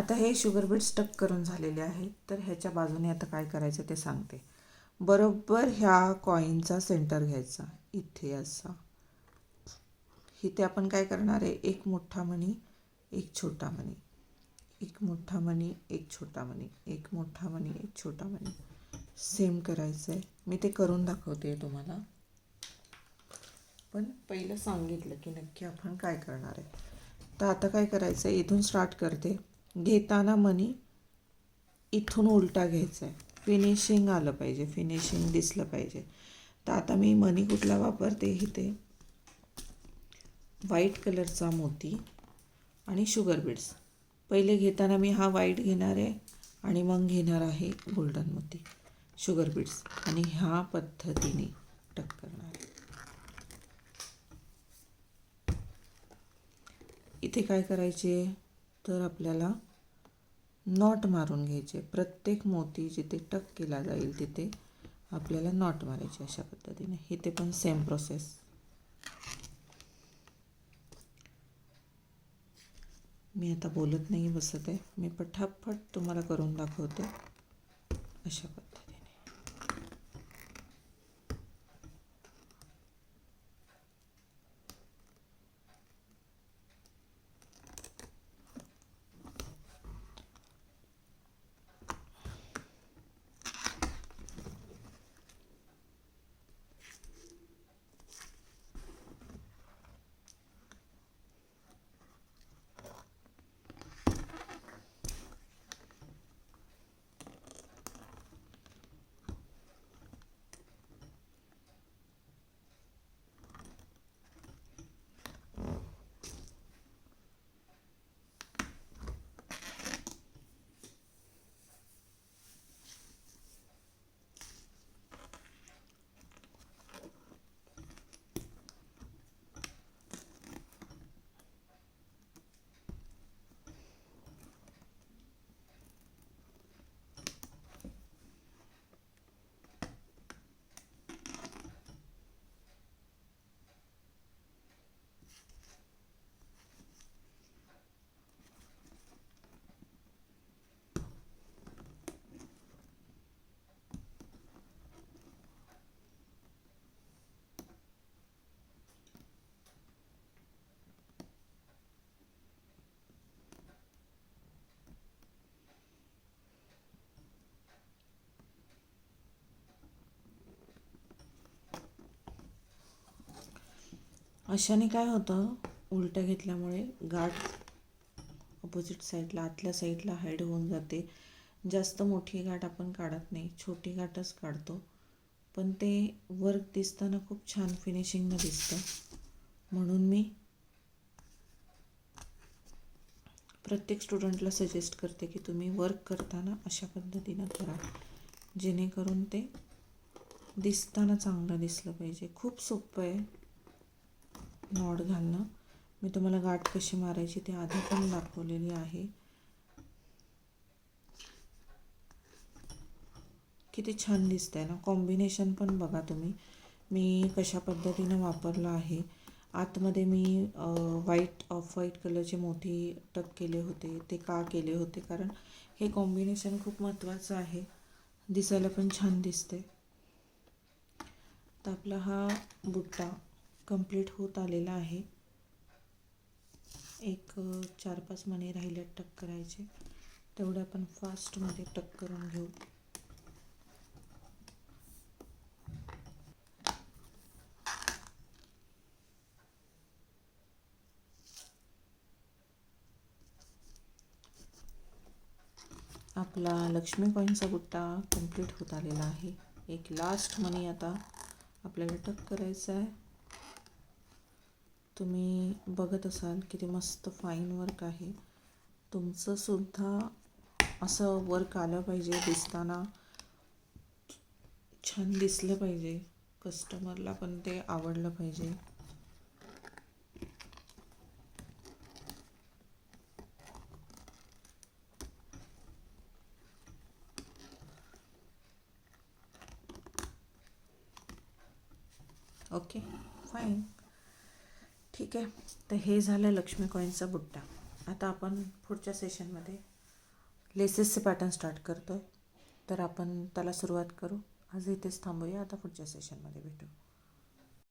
आता हे sugar beet stuck करून झालेले आहेत तर ह्याच्या बाजूने आता काय करायचं ते सांगते. बरोबर ह्या कॉईनचा सेंटर घ्यायचा. इथे असा. इथे आपण काय करणार आहे? एक मोठा मणी एक छोटा मणी. एक मोठा मणी एक छोटा मणी. एक मोठा मणी एक छोटा मणी. सेम करायचं आहे मी ते करून दाखवते तुम्हाला. पण पहिलं सांगितलं की नक्की आपण काय करणार आहे. तर आता काय करायचं आहे इथून स्टार्ट करते. घेताना मनी इथून उलटा घ्यायचा आहे. फिनिशिंग आलं पाहिजे. फिनिशिंग दिसलं पाहिजे. तर आता मी मनी कुठला वापरते? इथे व्हाईट कलरचा मोती आणि शुगर बीड्स पहिले घेताना मी हा व्हाईट घेणार आहे आणि मग घेणार आहे गोल्डन मोती. शुगर बीड्स आणि ह्या पद्धतीने टक करणार आहे. इथे काय करायचे? तर आपल्याला नॉट मारून घ्यायचे. प्रत्येक मोती जिथे टक केला जाईल तिथे आपल्याला नॉट मारायचे अशा पद्धतीने. इथे पण सेम प्रोसेस मी आता बोलत नाही बसत आहे. मी पटापट तुम्हाला करून दाखवते अशा पद्धतीने. अशाने काय होतं? उलट्या घेतल्यामुळे गाठ अपोजिट साईडला आतल्या साईडला हाईड होऊन जाते. जास्त मोठी गाठ आपण काढत नाही. छोटी गाठच काढतो. पण ते वर्क दिसताना खूप छान फिनिशिंगनं दिसतं. म्हणून मी प्रत्येक स्टुडंटला सजेस्ट करते की तुम्ही वर्क करताना अशा पद्धतीनं करा. जेणेकरून ते दिसताना चांगलं दिसलं पाहिजे. खूप सोपं आहे. नॉट घालणं. मी तुम्हाला गाठ कशी मारायची ते आधी पण दाखवलेली आहे. किती छान दिसतंय ना. कॉम्बिनेशन पण बघा तुम्ही. मी कशा पद्धतीनं वापरलं आहे. आतमध्ये मी व्हाईट ऑफ व्हाईट कलरचे मोठी टक केले होते. ते का केले होते? कारण हे कॉम्बिनेशन खूप महत्त्वाचं आहे. दिसायला पण छान दिसते तर आपला हा बुट्टा कंप्लीट होत आलेला आहे. एक चार पाच मणी राहिले टक करायचे. तेवढे आपण फास्टमध्ये टक करून घेऊ. आपला लक्ष्मी कॉईनचा गुट्टा कंप्लीट होत आलेला आहे. एक लास्ट मनी आता आपल्याला टक करायचा आहे. तुम्ही बघत असाल किती मस्त फाईन वर्क आहे. तुमचं सुद्धा असं वर्क आलं पाहिजे दिसताना छान दिसलं पाहिजे. कस्टमरला पण ते आवडलं पाहिजे. ओके फाईन ठीक आहे. तर हे झालं लक्ष्मी कॉईनचा बुट्टा. आता आपण पुढच्या सेशनमध्ये लेसेसचे पॅटर्न स्टार्ट करतो आहे तर आपण त्याला सुरुवात करू. आज इथेच थांबूया. आता पुढच्या सेशनमध्ये भेटू.